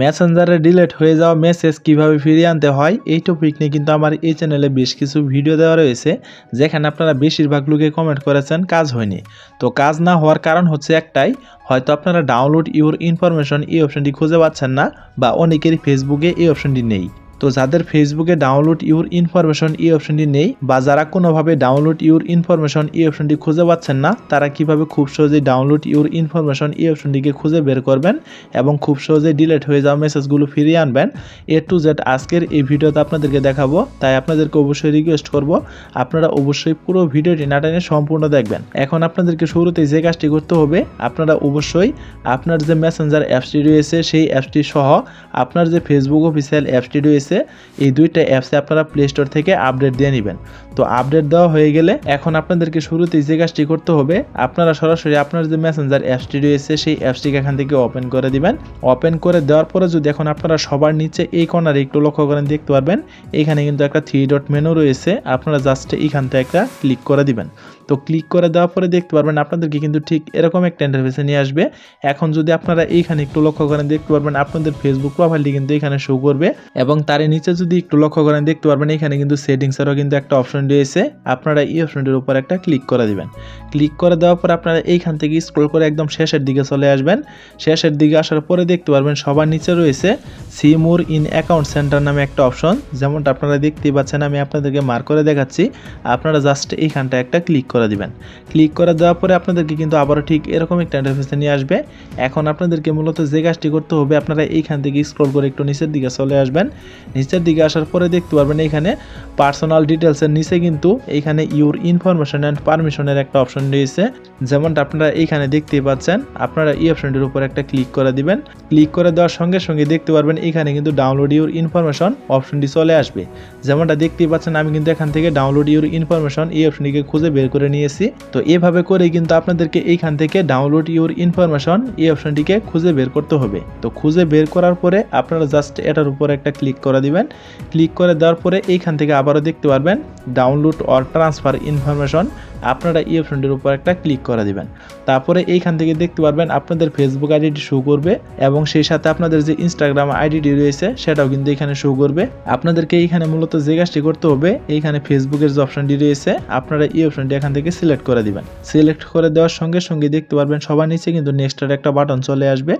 মেসেঞ্জারে ডিলেট হয়ে যাওয়া মেসেজ কীভাবে ফিরিয়ে আনতে হয়, এই টপিক নিয়ে কিন্তু আমার এই চ্যানেলে বেশ কিছু ভিডিও দেওয়া রয়েছে, যেখানে আপনারা বেশিরভাগ লোকে কমেন্ট করেছেন কাজ হয়নি। তো কাজ না হওয়ার কারণ হচ্ছে একটাই, হয়তো আপনারা ডাউনলোড ইউর ইনফরমেশন এই অপশনটি খুঁজে পাচ্ছেন না বা অনেকেরই ফেসবুকে এই অপশনটি নেই। তো যাদের ফেসবুকে ডাউনলোড ইউর ইনফরমেশন এই অপশনটি নেই বা যারা কোনোভাবে ডাউনলোড ইউর ইনফরমেশন এই অপশনটি খুঁজে পাচ্ছেন না, তারা কীভাবে খুব সহজেই ডাউনলোড ইউর ইনফরমেশন এই অপশনটিকে খুঁজে বের করবেন এবং খুব সহজেই ডিলিট হয়ে যাওয়া মেসেজগুলো ফিরিয়ে আনবেন? এ টু জেড আজকের এই ভিডিওতে আপনাদেরকে দেখাবো, তাই আপনাদেরকে অবশ্যই রিকোয়েস্ট করব। আপনারা অবশ্যই পুরো ভিডিওটি না টেনে সম্পূর্ণ দেখবেন। এখন আপনাদেরকে শুরুতেই যে কাজটি করতে হবে, আপনারা অবশ্যই আপনার যে মেসেঞ্জার অ্যাপসটি রয়েছে, সেই অ্যাপসটি সহ আপনার যে ফেসবুক অফিসিয়াল অ্যাপসটি রয়েছে এই দুইটা অ্যাপসে আপনারা প্লে স্টোর থেকে আপডেট দিয়ে নেবেন। তো আপডেট দেওয়া হয়ে গেলে এখন আপনাদেরকে শুরুতেই যে কাজটি করতে হবে, আপনারা সরাসরি আপনার যে মেসেঞ্জার অ্যাপসটি রয়েছে, সেই অ্যাপসটিকে এখান থেকে ওপেন করে দিবেন। ওপেন করে দেওয়ার পরে যদি এখন আপনারা সবার নিচে এই কর্নারে একটু লক্ষ্য করেন, দেখতে পারবেন, এখানে কিন্তু একটা থ্রি ডট মেনু রয়েছে, আপনারা জাস্ট এইখান থেকে একটা ক্লিক করে দিবেন। তো ক্লিক করে দেওয়ার পরে দেখতে পারবেন আপনাদেরকে কিন্তু ঠিক এরকম একটা ইন্টারফেসে নিয়ে আসবে। এখন যদি আপনারা এইখানে একটু লক্ষ্য করেন, দেখতে পারবেন আপনাদের ফেসবুক প্রোফাইলটি কিন্তু এখানে শো করবে এবং তার নিচে যদি একটু লক্ষ্য করেন, দেখতে পারবেন এখানে কিন্তু সেটিংসেরও কিন্তু একটা অপশন রয়েছে। আপনারা এই অপশনটির উপর একটা ক্লিক করে দিবেন। ক্লিক করে দেওয়ার পর আপনারা এইখান থেকে স্ক্রল করে একদম শেষের দিকে চলে আসবেন। শেষের দিকে আসার পরে দেখতে পারবেন সবার নিচে রয়েছে see more in account centre নামে একটা অপশন যেমনটা আপনারা দেখতেই পাচ্ছেন, আমি আপনাদেরকে মার্ক করে দেখাচ্ছি। আপনারা জাস্ট এইখানটা একটা ক্লিক করে দিবেন। ক্লিক করে দেওয়ার পরে আপনাদেরকে কিন্তু আবারও ঠিক এরকম একটা ইন্টারফেসে নিয়ে আসবে। এখন আপনাদেরকে মূলত যে কাজটি করতে হবে, আপনারা এইখান থেকে স্ক্রল করে একটু নিচের দিকে চলে আসবেন। নিচের দিকে আসার পরে দেখতে পারবেন এখানে পার্সোনাল ডিটেলসের নিচে কিন্তু এইখানে ইউর ইনফরমেশন অ্যান্ড পারমিশনের একটা অপশন রয়েছে। যেমনটা আপনারা এইখানে দেখতেই পাচ্ছেন, আপনারা এই অপশনটির উপর একটা ক্লিক করে দিবেন। ক্লিক করে দেওয়ার সঙ্গে সঙ্গে দেখতে পারবেন এখানে কিন্তু ডাউনলোড ইউর ইনফরমেশন অপশনটি চলে আসবে। যেমনটা দেখতেই পাচ্ছেন, আমি কিন্তু এখান থেকে ডাউনলোড ইউর ইনফরমেশন এই অপশনটিকে খুঁজে বের করে নিয়েছি। তো এভাবে করে কিন্তু আপনাদেরকে এইখান থেকে ডাউনলোড ইউর ইনফরমেশন এই অপশনটিকে খুঁজে বের করতে হবে। তো খুঁজে বের করার পরে আপনারা জাস্ট এটার উপর একটা ক্লিক করে দিবেন। ক্লিক করে দেওয়ার পরে এইখান থেকে আবারও দেখতে পারবেন ডাউনলোড অর ট্রান্সফার ইনফরমেশন আপনারা এই অপশনটির উপর একটা ক্লিক করে দিবেন। তারপরে এইখান থেকে দেখতে পারবেন আপনাদের ফেসবুক আইডিটি শো করবে এবং সেই সাথে আপনাদের যে ইনস্টাগ্রাম আইডিটি রয়েছে, সেটাও কিন্তু এখানে শো করবে। আপনাদেরকে এইখানে মূলত যে কাজটি করতে হবে, এইখানে ফেসবুকের যে অপশনটি রয়েছে, আপনারা এই অপশনটি এখান থেকে সিলেক্ট করে দিবেন। সিলেক্ট করে দেওয়ার সঙ্গে সঙ্গে দেখতে পারবেন সবার নিচে কিন্তু নেক্সটের একটা বাটন চলে আসবে।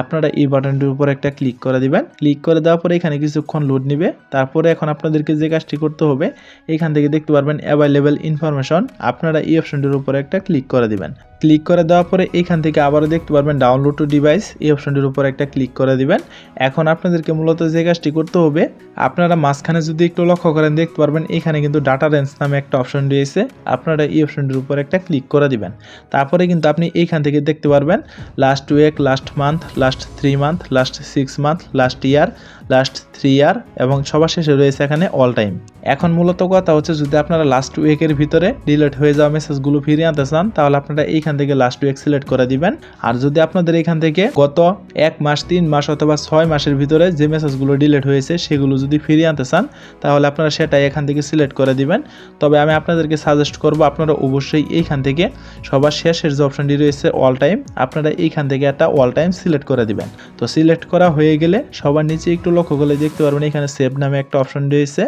আপনারা এই বাটনটির উপর একটা ক্লিক করে দিবেন। ক্লিক করে দেওয়ার পরে এখানে কিছুক্ষণ লোড নিবে। তারপরে এখন আপনাদেরকে যে কাজটি করতে হবে, এখান থেকে দেখতে পারবেন অ্যাভেলেবেল ইনফরমেশন আপনারা এই অপশনটির উপর একটা ক্লিক করে দিবেন। ক্লিক করে দেওয়ার পরে এখান থেকে আবারও দেখতে পারবেন ডাউনলোড টু ডিভাইস এই অপশনটির উপর একটা ক্লিক করে দিবেন। এখন আপনাদেরকে মূলত যে কাজটি করতে হবে, আপনারা মাঝখানে যদি একটু লক্ষ্য করেন, দেখতে পারবেন এখানে কিন্তু ডাটা রেঞ্জ নামে একটা অপশন রয়েছে। আপনারা এই অপশনটির উপর একটা ক্লিক করে দিবেন। তারপরে কিন্তু আপনি এইখান থেকে দেখতে পারবেন last week last month last three month last six month last year last three year এবং সবার শেষে রয়েছে এখানে অল টাইম এখন মূলত কথা হচ্ছে, যদি আপনারা লাস্ট উইকের ভিতরে ডিলেট হয়ে যাওয়া মেসেজগুলো ফিরিয়ে আনতে চান, তাহলে আপনারা এইখান থেকে লাস্ট উইক সিলেক্ট করে দিবেন। আর যদি আপনাদের এখান থেকে গত এক মাস, তিন মাস অথবা ছয় মাসের ভিতরে যে মেসেজগুলো ডিলেট হয়েছে, সেগুলো যদি ফিরিয়ে আনতে চান, তাহলে আপনারা সেটাই এখান থেকে সিলেক্ট করে দিবেন। তবে আমি আপনাদেরকে সাজেস্ট করব, আপনারা অবশ্যই এইখান থেকে সবার শেষের যে অপশনটি রয়েছে অল টাইম আপনারা এইখান থেকে একটা অল টাইম সিলেক্ট করে দিবেন। তো সিলেক্ট করা হয়ে গেলে সবার নিচে একটু লক্ষ্য করলে দেখতে পারবেন, এখানে সেভ নামে একটা অপশন রয়েছে।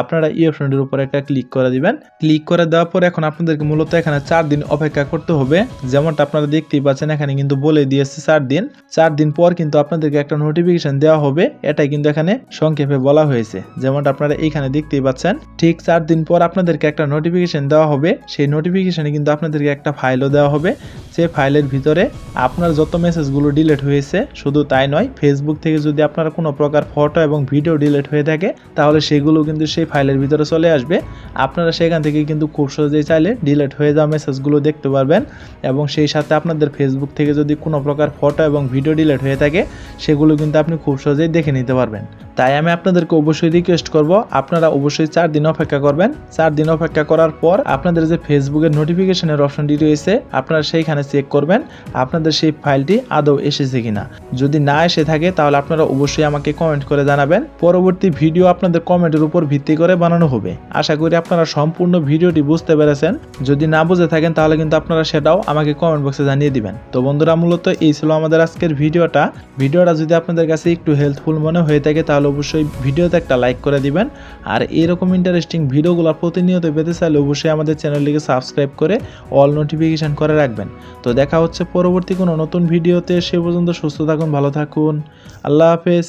আপনারা এই অপশনটির উপর একটা ক্লিক করে দিবেন। ক্লিক করে দেওয়ার পর এখন আপনাদেরকে মূলত এখানে চার দিন অপেক্ষা করতে হবে। যেমনটা আপনারা দেখতেই পাচ্ছেন এখানে কিন্তু বলে দিয়েছে চার দিন। চার দিন পর কিন্তু আপনাদেরকে একটা নোটিফিকেশন দেওয়া হবে, এটাই কিন্তু এখানে সংক্ষেপে বলা হয়েছে। যেমনটা আপনারা এইখানে দেখতেই পাচ্ছেন, ঠিক চার দিন পর আপনাদেরকে একটা নোটিফিকেশন দেওয়া হবে। সেই নোটিফিকেশনে কিন্তু আপনাদেরকে একটা ফাইলও দেওয়া হবে। যে ফাইলের ভিতরে আপনার যত মেসেজগুলো ডিলিট হয়েছে, শুধু তাই নয় ফেসবুক থেকে যদি আপনার কোনো প্রকার ফটো এবং ভিডিও ডিলিট হয়ে থাকে, তাহলে সেগুলো কিন্তু সেই ফাইলের ভিতরে চলে আসবে। আপনারা সেখান থেকে কিন্তু খুব সহজেই চাইলে ডিলিট হয়ে যাওয়া মেসেজগুলো দেখতে পারবেন এবং সেই সাথে আপনাদের ফেসবুক থেকে যদি কোনো প্রকার ফটো এবং ভিডিও ডিলিট হয়ে থাকে, সেগুলো কিন্তু আপনি খুব সহজেই দেখে নিতে পারবেন। তাই আমি আপনাদেরকে অবশ্যই রিকোয়েস্ট করব, আপনারা অবশ্যই চার দিন অপেক্ষা করবেন। চার দিন অপেক্ষা করার পর আপনাদের যে ফেসবুকের নোটিফিকেশনের অপশনটি রয়েছে, আপনারা সেইখানে চেক করবেন, আপনাদের সেই ফাইলটি আদৌ এসেছে কিনা। যদি না এসে থাকে, তাহলে আপনারা অবশ্যই আমাকে কমেন্ট করে জানাবেন। পরবর্তী ভিডিও আপনাদের কমেন্টের উপর ভিত্তি করে বানানো হবে। আশা করি আপনারা সম্পূর্ণ ভিডিওটি বুঝতে পেরেছেন। যদি না বুঝে থাকেন, তাহলে কিন্তু আপনারা সেটাও আমাকে কমেন্ট বক্সে জানিয়ে দিবেন। তো বন্ধুরা, মূলত এই ছিল আমাদের আজকের ভিডিওটা। ভিডিওটা যদি আপনাদের কাছে একটু হেল্পফুল মনে হয়ে থাকে, তাহলে অবশ্যই ভিডিওতে একটা লাইক করে দিবেন। আর এরকম ইন্টারেস্টিং ভিডিওগুলো প্রতিনিয়ত পেতে চাইলে অবশ্যই আমাদের চ্যানেলটিকে সাবস্ক্রাইব করে অল নোটিফিকেশন করে রাখবেন। তো দেখা হচ্ছে পরবর্তী কোনো নতুন ভিডিওতে, সে পর্যন্ত সুস্থ থাকুন, ভালো থাকুন। আল্লাহ হাফেজ।